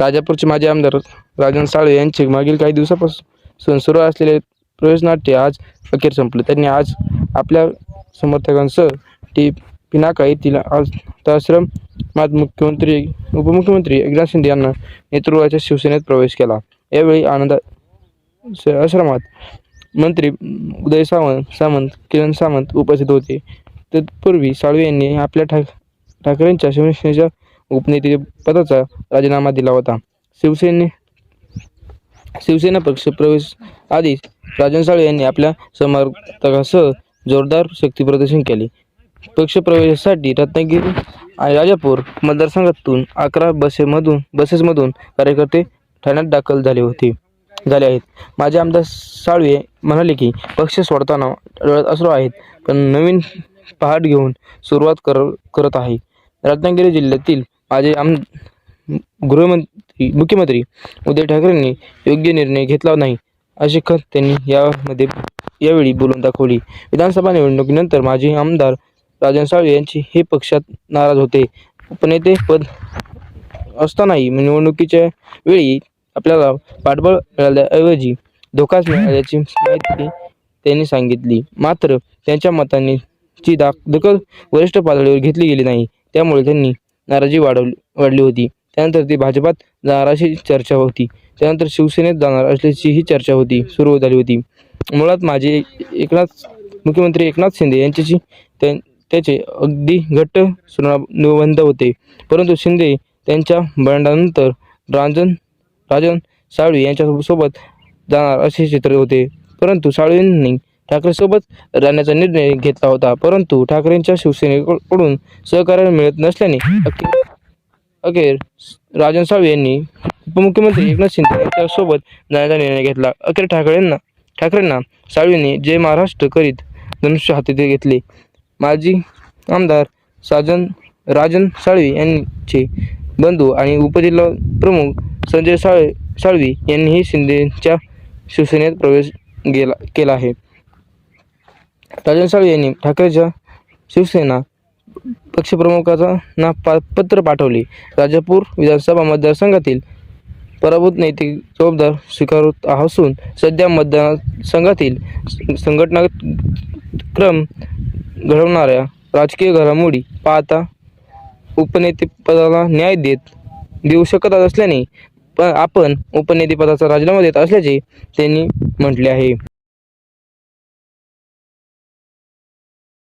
राजापूरचे माजी आमदार राजन साळे यांचे मागील काही दिवसापासून सुरू असलेले प्रवेशनाट्य आज अखेर संपले. त्यांनी आज आपल्या समर्थकांसह टी. पिनाका येथील आज आश्रम मात मुख्यमंत्री उपमुख्यमंत्री एकनाथ शिंदे यांना नेतृत्वाच्या शिवसेनेत प्रवेश केला. यावेळी आनंद आश्रमात मंत्री उदय सावंत सामंत किरण सामंत उपस्थित होते. तत्पूर्वी साळवे यांनी आपल्या ठाक ठाकरेंच्या शिवसेनेच्या उपनेते पदाचा राजीनामा दिला होता. शिवसेने शिवसेना पक्ष प्रवेश आधीच राजन साळवे यांनी आपल्या समर्थकासह जोरदार शक्ती प्रदर्शन केले. पक्ष प्रवेशासाठी रत्नागिरी आणि राजापूर मतदारसंघातून अकरा बसेमधून बसेसमधून कार्यकर्ते ठाण्यात दाखल झाले होते झाले आहेत. माझे आमदार साळवे म्हणाले की पक्ष सोडताना डोळ्यात असलो आहेत पण नवीन पहाट घेऊन सुरुवात कर करत आहे. रत्नागिरी जिल्ह्यातील माझे आम गृहमंत्री मुख्यमंत्री उद्धव ठाकरेंनी योग्य निर्णय घेतला नाही अशी खत त्यांनी यामध्ये यावेळी बोलून दाखवली. विधानसभा निवडणुकीनंतर माजी आमदार राजन साळवे यांची हे पक्षात नाराज होते. उपनेते पद असतानाही निवडणुकीच्या वेळी आपल्याला पाठबळ मिळाल्याऐवजी धोकाच मिळाल्याची माहिती त्यांनी सांगितली. मात्र त्यांच्या मतांनी ची दाख दखल वरिष्ठ पातळीवर घेतली गेली नाही. त्यामुळे त्यांनी नाराजी वाढवली वाढली होती. त्यानंतर ती भाजपात जाणार अशी चर्चा होती. त्यानंतर शिवसेनेत जाणार असल्याचीही चर्चा होती सुरू झाली होती. मुळात माझे एकनाथ मुख्यमंत्री एकनाथ शिंदे यांच्याशी त्यां त्याचे अगदी घट्ट सुनाबंध होते. परंतु शिंदे त्यांच्या बंडानंतर राजन राजन साळवी यांच्यासोबत जाणार असे चित्र होते. परंतु साळवींनी ठाकरेसोबत राहण्याचा निर्णय घेतला होता. परंतु ठाकरेंच्या शिवसेनेकडून सहकार्य मिळत नसल्याने अखेर अखेर राजन साळवे यांनी उपमुख्यमंत्री एकनाथ शिंदे यांच्यासोबत जाण्याचा निर्णय घेतला. अखेर ठाकरेंना ठाकरेंना साळवेंनी जय महाराष्ट्र करीत धनुष्य हाती घेतले. माजी आमदार साजन राजन साळवी यांचे बंधू आणि उपजिल्हा प्रमुख संजय साळ साळवी यांनीही शिंदेच्या शिवसेनेत प्रवेश गेला केला आहे. राजन साळवे यांनी ठाकरेच्या शिवसेना पक्षप्रमुखाचा पा पत्र पाठवले. राजापूर विधानसभा मतदारसंघातील पराभूत नैतिक जबाबदार स्वीकारत असून सध्या मतदारसंघातील संघटना क्रम घडवणाऱ्या राजकीय घडामोडी पाहता उपनेतेपदाला न्याय देत देऊ शकत असल्याने प आपण उपनेतेपदाचा राजीनामा देत असल्याचे त्यांनी म्हटले आहे.